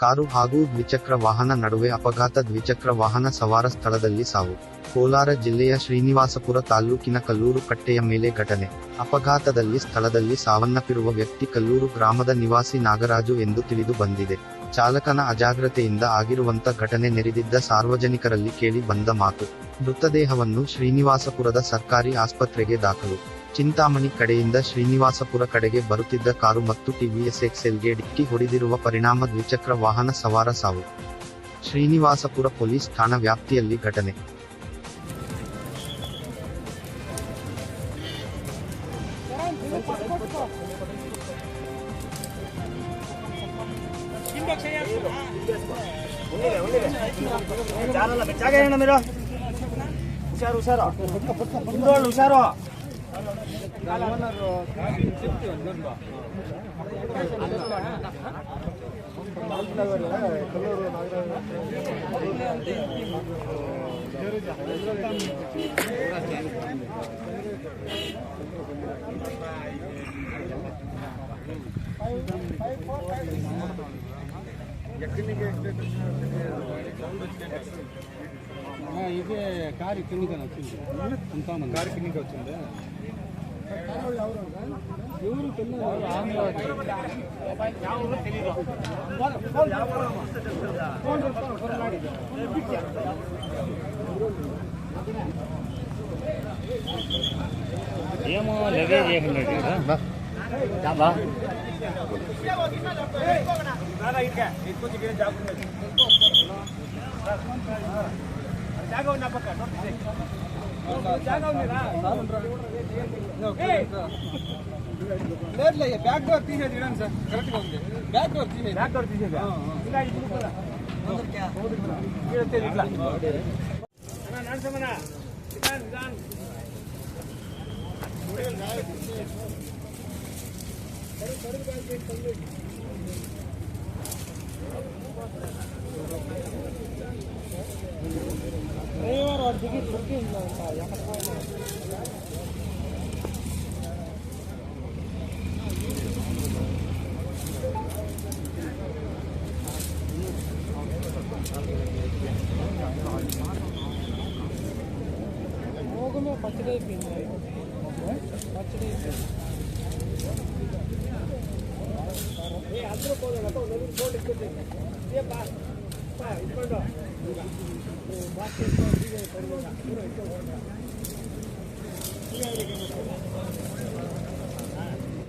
Car ಹಾಗೂ ದ್ವಿಚಕ್ರ ವಾಹನ ನಡುವೆ ಅಪಘಾತ. ದ್ವಿಚಕ್ರ ವಾಹನ ಸವಾರ ಸ್ಥಳದಲ್ಲಿ ಸಾವು. ಕೋಲಾರ ಜಿಲ್ಲೆಯ ಶ್ರೀನಿವಾಸಪುರ ತಾಲ್ಲೂಕಿನ ಕಲ್ಲೂರು ಕಟ್ಟೆಯ ಮೇಲೆ ಘಟನೆ. ಅಪಘಾತದಲ್ಲಿ ಸ್ಥಳದಲ್ಲಿ ಸಾವನ್ನಪ್ಪಿರುವ ವ್ಯಕ್ತಿ ಕಲ್ಲೂರು ಗ್ರಾಮದ ನಿವಾಸಿ ನಾಗರಾಜು ಎಂದು ತಿಳಿದು ಬಂದಿದೆ. ಚಾಲಕನ ಅಜಾಗ್ರತೆಯಿಂದ ಆಗಿರುವಂತ ಘಟನೆ ನೆರೆದಿದ್ದ ಸಾರ್ವಜನಿಕರಲ್ಲಿ ಕೇಳಿ ಬಂದ ಮಾತು. ಮೃತದೇಹವನ್ನು ಶ್ರೀನಿವಾಸಪುರದ ಸರ್ಕಾರಿ ಆಸ್ಪತ್ರೆಗೆ ದಾಖಲು. ಚಿಂತಾಮಣಿ ಕಡೆಯಿಂದ ಶ್ರೀನಿವಾಸಪುರ ಕಡೆಗೆ ಬರುತ್ತಿದ್ದ ಕಾರು ಮತ್ತು ಟಿವಿಎಸ್ ಎಕ್ಸೆಲ್ಗೆ ಡಿಕ್ಕಿ ಹೊಡೆದಿರುವ ಪರಿಣಾಮ ದ್ವಿಚಕ್ರ ವಾಹನ ಸವಾರ ಸಾವು. ಶ್ರೀನಿವಾಸಪುರ ಪೊಲೀಸ್ ಠಾಣಾ ವ್ಯಾಪ್ತಿಯಲ್ಲಿ ಘಟನೆ. ಹುಷಾರು ಹುಷಾರು. ಹುಷಾರು. ಹಿಂದೋಳು ಹುಷಾರು ఇదే కారు కిందికి వచ్చింది ఉంటామని కారు కిందికి వచ్చింది ఎవరు ఏమో లగేజ్ చేయకుండా లేదు బ్యాక్ డోర్ తీసేది చూడండి సార్ కరెక్ట్గా ఉంది బ్యాక్ డోర్ తీసేది బ్యాక్ డోర్ తీసేదా ఇలా ఇప్పుడు కూడా. ఈడ వచ్చేది ఇట్లా. అన్నా, నడచమన్నా. నిదాన్, నిదాన్. ఏ, అందరూ పోదాం. అబ్బా, నలుగురు ఫోన్ ఎక్కువ Thank you.